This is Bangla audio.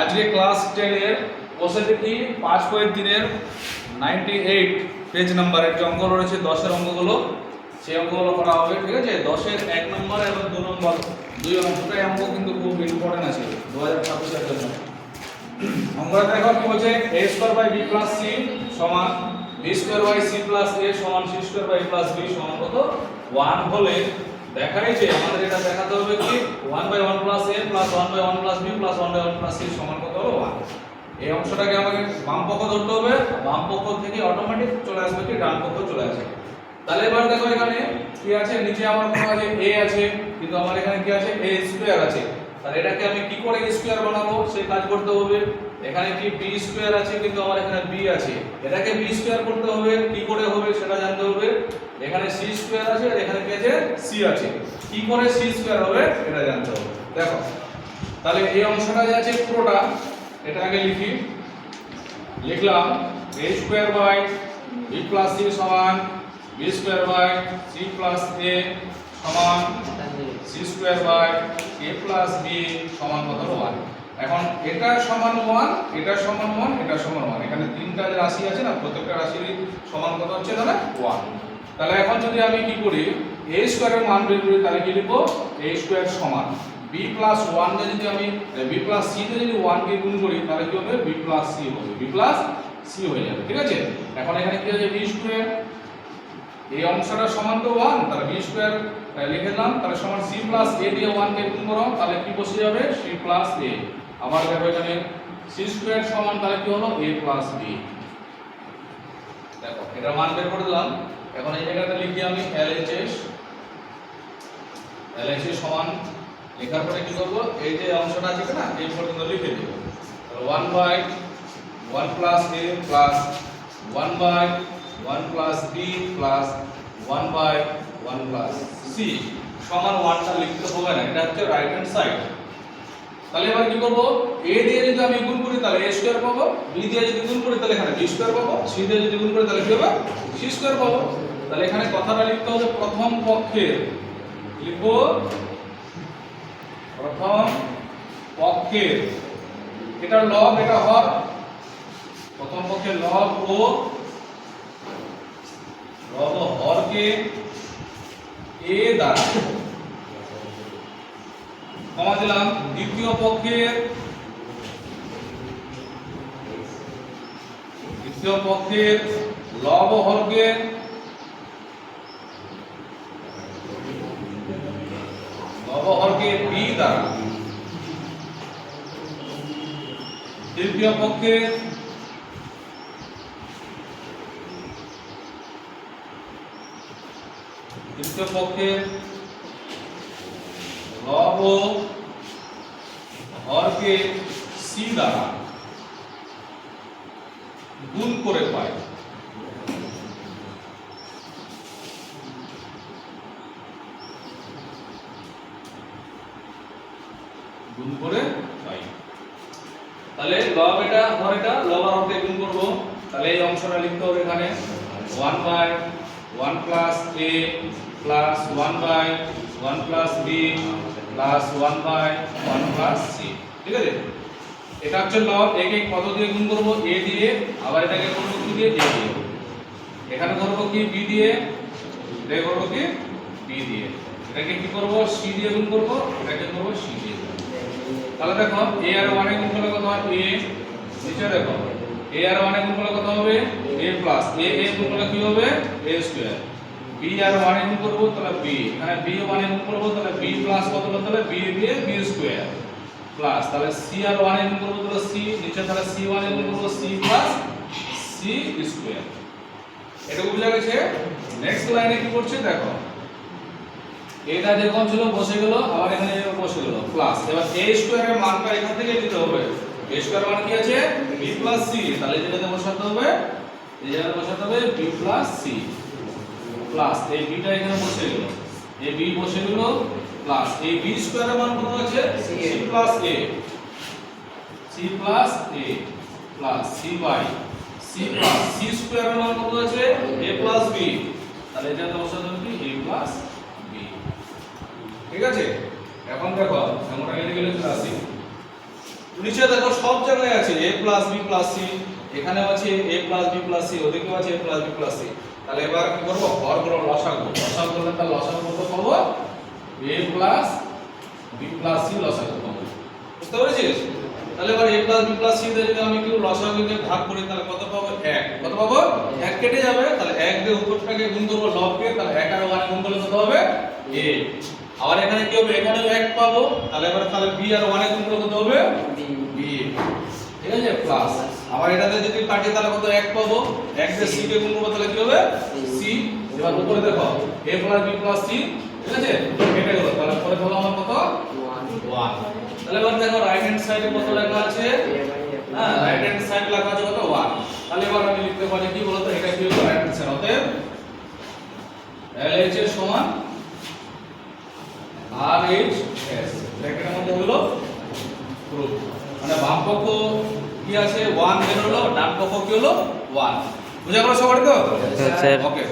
আজকে ক্লাস টেনের দেখি পাঁচ পয়েন্ট তিনের নাইনটি এইট পেজ নাম্বারের যে অঙ্কগুলো রয়েছে, দশের অঙ্কগুলো, সেই অঙ্কগুলো করা হবে, ঠিক আছে? দশের এক নম্বর এবং দু নম্বর দুই অঙ্কটাই অঙ্ক কিন্তু খুব ইম্পর্টেন্ট আছে দু হাজার ছাব্বিশের জন্য। অঙ্কটা দেখো কি বলছে a square by b plus c সমান b square by c plus a সমান c square by plus b সমান কত? ওয়ান হলে দেখাই যে আমাদের এটা দেখাতে হবে কি? One by one plus a plus one by one plus b plus one by one plus c সমান কত হলো? ওয়ান এই অংশটাকে আমাকে বাম পক্ষ ধরতে হবে। বাম পক্ষ থেকে অটোমেটিক চলে আসবে কি? ডান পক্ষ চলে আসবে। তাহলে এবার দেখো এখানে কি আছে? নিচে আমার কোনো আছে a আছে, কিন্তু আমার এখানে কি আছে? A স্কয়ার আছে। তাহলে এটাকে আমি কি করে স্কয়ার বানাবো? সেই কাজ করতে হবে। এখানে কি b স্কয়ার আছে, কিন্তু আমার এখানে b আছে। এটাকে b স্কয়ার করতে হবে। কি করে হবে সেটা জানতে হবে। এখানে c স্কয়ার আছে আর এখানে কি আছে c আছে। কি করে c স্কয়ার হবে এটা জানতে হবে। দেখো, তাহলে এই অংশটা যে আছে পুরোটা, এটা আগে লিখি। লিখলাম a square by b plus c সমান b square by c plus a সমান c square by a plus b সমান কত 1 এখন এটা সমান 1 এটা সমান 1 এটা সমান 1 এখানে তিনটা রাশি আছে না, প্রত্যেকটা রাশির সমান কত হচ্ছে তাহলে 1 তাহলে এখন যদি আমি কি করি, a স্কয়ারের মান বের করি, তাহলে কি লিখব? a স্কয়ার সমান। b প্লাস 1 কে যদি আমি b প্লাস c যদি 1 কে গুণ করি, তাহলে কি হবে? b প্লাস c হবে। b প্লাস c হয়ে যাবে, ঠিক আছে? এখন এখানে কি আছে b স্কয়ার এই অংশটা সমান তো 1 তাহলে b স্কয়ার লিখে দিলাম, তাহলে সমান c প্লাস a দিয়ে 1 কে গুণ করো, তাহলে কি বসে যাবে? c প্লাস a আবার দেখো এখানে, c স্কয়ার সমান, তাহলে কি হলো? a প্লাস b দেখো, এটা মান বের করে দিলাম। এখন এই জায়গাটা লিখি আমি LHS LHS সমান লেখার পরে কি করব? এই যে অংশটা আছে না, এই পর্যন্ত লিখে দেব। 1 by 1 plus a plus 1 by 1 plus b plus 1 by 1 plus c সমান 1টা লিখতে হবে না, এটা হচ্ছে রাইট হ্যান্ড সাইড তাহলে এবার কি করব? এ দিয়ে যদি আমি গুণ করি, তাহলে এ স্কয়ার পাবো। B দিয়ে যদি গুণ করি, তাহলে এখানে b স্কয়ার পাবো। সি দিয়ে যদি গুণ করি, তাহলে কি হবে? সি স্কয়ার পাবো। তাহলে এখানে কথাটা লিখতে হবে প্রথম পক্ষের লিখব, প্রথম পক্ষের এটা লব এটা হর। প্রথম পক্ষে লব ও লব হরকে এ দ্বারা কমা দিলাম দ্বিতীয় পক্ষের দ্বিতীয় পক্ষের লব ও হরকে লব ও হরকে বি দ্বারা। তৃতীয় পক্ষে তৃতীয় পক্ষে লব ও হরকে সি দ্বারা গুণ করে পাই গুণ করে পাই তাহলে লব এটা হর এটা, লব আর হরকে গুণ করব। তাহলে এই অংশটা লিখতে হবে এখানে। 1 by 1 plus a plus 1 by 1 plus b plus 1 by 1 plus c ঠিক আছে? এটা হচ্ছে লব একে কত দিয়ে গুণ করব, a দিয়ে, আবার এটাকে করব কি দিয়ে? a দিয়ে। এখানে করব কি? b দিয়ে, এটাকে করব কি? b দিয়ে। এটাকে কি করব? c দিয়ে গুণ করব, এটাকে করব c দিয়ে। তাহলে দেখো, a আর 1 এর গুণ করলে কত হয়? a নিচে দেখো, a আর 1 এর গুণ করলে কত হবে? a প্লাস a a গুণ করলে কি হবে? a স্কয়ার b আর 1 এর গুণ করব, তাহলে b এখানে 1 এর গুণ করব, তাহলে b প্লাস কত হলো? তাহলে b দিয়ে b স্কয়ার প্লাস তাহলে c আর 1 এর গুণ করব, তাহলে c, নিচে তাহলে 1 এর গুণ করব, c প্লাস c স্কয়ার এটা বুঝা গেছে? নেক্সট লাইনে কি করছে? দেখো। এটা যেরকম ছিল, বসে গেল, আবার এখানে বসে গেল প্লাস এবার a স্কয়ারের মানটা এখান থেকে দিতে হবে। A স্কয়ার মান কি আছে? B প্লাস c তাহলে জায়গাতে বসাতে হবে, এই জায়গাতে বসাতে হবে b প্লাস c প্লাস এই b টা এখানে বসে গেল। এই b বসে গেল প্লাস এই b স্কয়ারের মান কত আছে? C plus a c plus a plus c by c plus c স্কয়ারের মান কত আছে? এ প্লাস বি তাহলে এটা বসাতে হবে কি? A প্লাস বি ঠিক আছে? এখন দেখো আমরা লিখে গেলে আসি নিচে দেখো সব জায়গায় আছে a plus b plus c এখানেও আছে a plus b plus c ওদিকেও আছে a plus b plus c তাহলে এবার কি করব? হরগুলো লসাগু। লসাগু করলে তাহলে লসাগু কত পাবো a plus b plus c লসাগু পাবো বুঝতে পেরেছিস? তাহলে এবার a plus b plus c দিয়ে যদি আমি একটু লসাগুকে ভাগ করি তাহলে কত পাবো? 1 কত পাবো? 1 কেটে যাবে। তাহলে 1 দিয়ে উপরটাকে গুণ করব লবকে তাহলে 1 আর 1 গুণ করলে কত হবে? এ আবার এখানে কি হবে? এখানেও 1 পাবো। তাহলে এবার তাহলে b আর 1 এর গুণ করলে কত হবে? B ঠিক আছে? প্লাস আবার এটাতে যদি কাটি তাহলে কত? 1 পাবো। 1 দিয়ে c কে গুণ করব তাহলে কি হবে? C এবার উপরে দেখো a plus b plus c ঠিক আছে? কেটে গেল। তাহলে পরে হলো আমার কত? 1 তাহলে এবার দেখো রাইট হ্যান্ড সাইডে কত লেখা আছে? হ্যাঁ রাইট হ্যান্ড সাইড লেখা আছে কত? 1 তাহলে এবার আমি লিখতে পারি কি বলতো? এটা কি হলো? রাইট হ্যান্ড সাইড অতএব LH এর সমান RH S ব্র্যাকেটের মধ্যে হলো প্রুফ মানে বাম পক্ষ কি আছে? ওয়ান বের হলো? ডান পক্ষ কি হলো? ওয়ান বুঝা গেল সবার তো ওকে